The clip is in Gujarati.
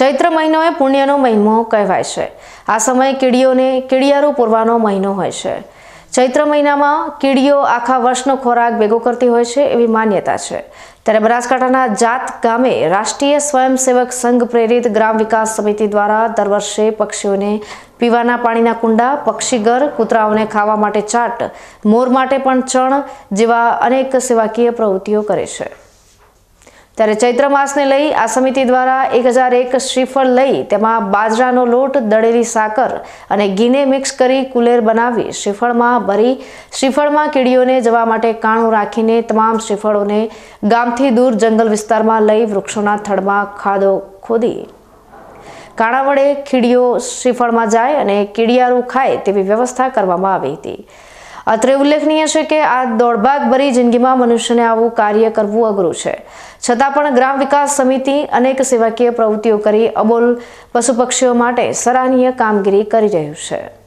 ચૈત્ર મહિનો એ પુણ્યનો મહિનો કહેવાય છે. આ સમયે કીડીઓને કીડિયારું પૂરવાનો મહિનો હોય છે. ચૈત્ર મહિનામાં કીડીઓ આખા વર્ષનો ખોરાક ભેગો કરતી હોય છે એવી માન્યતા છે. ત્યારે બનાસકાંઠાના જાત ગામે રાષ્ટ્રીય સ્વયંસેવક સંઘ પ્રેરિત ગ્રામ વિકાસ સમિતિ દ્વારા દર વર્ષે પક્ષીઓને પીવાના પાણીના કુંડા, પક્ષીઘર, કૂતરાઓને ખાવા માટે ચાટ, મોર માટે પણ ચણ જેવા અનેક સેવાકીય પ્રવૃત્તિઓ કરે છે. ત્યારે ચૈત્ર માસને લઈ આ સમિતિ દ્વારા એક હજાર એક શ્રીફળ લઈ તેમાં બાજરાનો લોટ, દળેલી સાકર અને ઘીને મિક્સ કરી કુલેર બનાવી શ્રીફળમાં ભરી શ્રીફળમાં કીડીઓને જવા માટે કાણું રાખીને તમામ શ્રીફળોને ગામથી દૂર જંગલ વિસ્તારમાં લઈ વૃક્ષોના થડમાં ખાધો ખોદી. કાણા વડે કીડીઓ શ્રીફળમાં જાય અને કીડિયારું ખાય તેવી વ્યવસ્થા કરવામાં આવી હતી. અત્રે ઉલ્લેખનીય છે કે આ દોડભાગભરી જિંદગીમાં મનુષ્યને આવું કાર્ય કરવું અઘરું છે. છતાં પણ ગ્રામ વિકાસ સમિતિ અનેક સેવાકીય પ્રવૃત્તિઓ કરી અબોલ પશુ પક્ષીઓ માટે સરાહનીય કામગીરી કરી રહ્યું છે.